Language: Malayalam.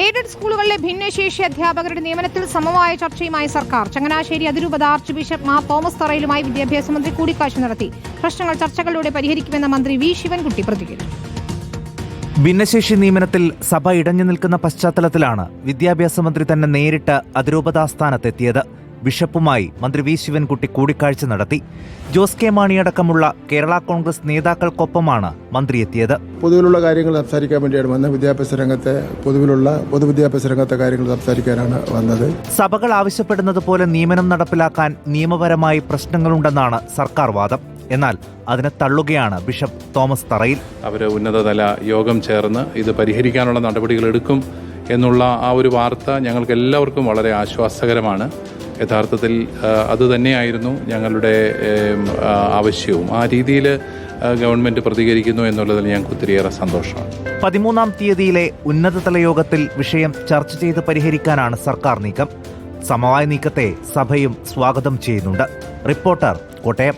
എയ്ഡഡ് സ്കൂളുകളിലെ ഭിന്നശേഷി അധ്യാപകരുടെ നിയമനത്തിൽ സമവായ ചർച്ചയുമായി സർക്കാർ. ചങ്ങനാശ്ശേരി അതിരൂപത ആർച്ച് ബിഷപ്പ് മാ തോമസ് തറയിലുമായി വിദ്യാഭ്യാസ മന്ത്രി കൂടിക്കാഴ്ച നടത്തി. പ്രശ്നങ്ങൾ ചർച്ചകളിലൂടെ പരിഹരിക്കുമെന്ന മന്ത്രി വി ശിവൻകുട്ടി പ്രതികരിച്ചു. ഭിന്നശേഷി നിയമനത്തിൽ സഭ ഇടഞ്ഞു നിൽക്കുന്ന പശ്ചാത്തലത്തിലാണ് വിദ്യാഭ്യാസ മന്ത്രി തന്നെ നേരിട്ട് അതിരൂപതാസ്ഥാനത്തെത്തിയത് ബിഷപ്പുമായി മന്ത്രി വി ശിവൻകുട്ടി കൂടിക്കാഴ്ച നടത്തി. ജോസ് കെ മാണിയടക്കമുള്ള കേരള കോൺഗ്രസ് നേതാക്കൾക്കൊപ്പമാണ് മന്ത്രി എത്തിയത് പൊതുവിലുള്ള കാര്യങ്ങൾ സംസാരിക്കാൻ വേണ്ടിയാണ് വന്നത്. വിദ്യാഭ്യാസ രംഗത്തെ പൊതുവിലുള്ള പൊതുവിദ്യാഭ്യാസ രംഗത്തെ കാര്യങ്ങൾ സംസാരിക്കാനാണ് വന്നത്. സഭകൾ ആവശ്യപ്പെടുന്നത് പോലെ നിയമനം നടപ്പിലാക്കാൻ നിയമപരമായി പ്രശ്നങ്ങളുണ്ടെന്നാണ് സർക്കാർ വാദം. എന്നാൽ അതിനെ തള്ളുകയാണ് ബിഷപ്പ് തോമസ് തറയിൽ. അവർ ഉന്നതതല യോഗം ചേർന്ന് ഇത് പരിഹരിക്കാനുള്ള നടപടികൾ എടുക്കും എന്നുള്ള ആ ഒരു വാർത്ത ഞങ്ങൾക്ക് എല്ലാവർക്കും വളരെ ആശ്വാസകരമാണ്. യഥാർത്ഥത്തിൽ അത് അതുതന്നെയായിരുന്നു ഞങ്ങളുടെ ആവശ്യവും. ആ രീതിയിൽ ഗവൺമെന്റ് പ്രതികരിക്കുന്നു എന്നുള്ളതിൽ ഞങ്ങൾക്ക് ഒത്തിരിയേറെ സന്തോഷമാണ്. പതിമൂന്നാം തീയതിയിലെ ഉന്നതതല യോഗത്തിൽ വിഷയം ചർച്ച ചെയ്ത് പരിഹരിക്കാനാണ് സർക്കാർ നീക്കം. സമവായ നീക്കത്തെ സഭയും സ്വാഗതം ചെയ്യുന്നുണ്ട്. റിപ്പോർട്ടർ കോട്ടയം.